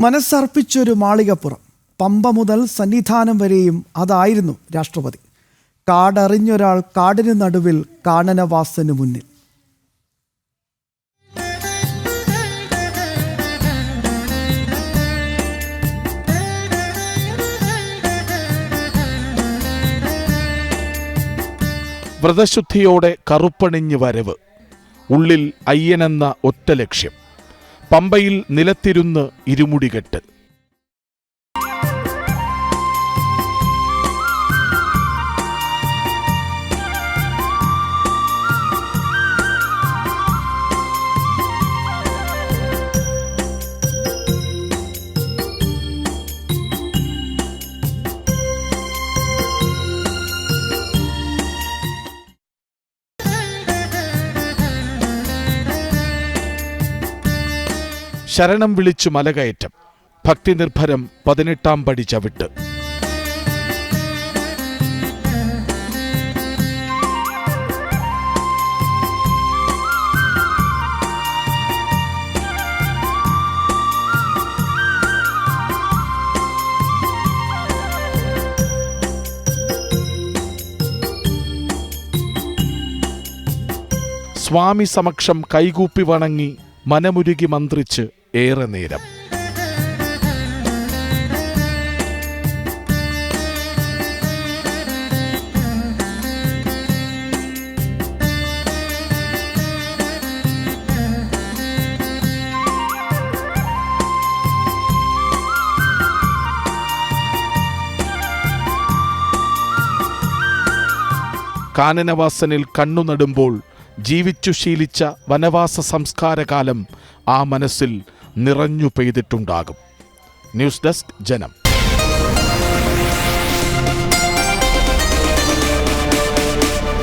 മനസ്സർപ്പിച്ചൊരു മാളികപ്പുറം. പമ്പ മുതൽ സന്നിധാനം വരെയും അതായിരുന്നു രാഷ്ട്രപതി. കാടറിഞ്ഞൊരാൾ കാടിന് നടുവിൽ കാണനവാസന് മുന്നിൽ. വ്രതശുദ്ധിയോടെ കറുപ്പണിഞ്ഞ് വരവ്. ഉള്ളിൽ അയ്യനെന്ന ഒറ്റ ലക്ഷ്യം. പമ്പയിൽ നിലത്തിരുന്ന് ഇരുമുടികെട്ട് ശരണം വിളിച്ചു മലകയറ്റം. ഭക്തി നിർഭരം പതിനെട്ടാം പടി ചവിട്ട്. സ്വാമി സമക്ഷം കൈകൂപ്പി വണങ്ങി മനമുരുകി മന്ത്രിച്ച് ഏറെ നേരം. കാനനവാസനിൽ കണ്ണു നടുമ്പോൾ ജീവിച്ചു ശീലിച്ച വനവാസ സംസ്കാരകാലം ആ മനസ്സിൽ നിറഞ്ഞു പെയ്തിട്ടുണ്ടാകും. ന്യൂസ് ഡെസ്ക് ജനം.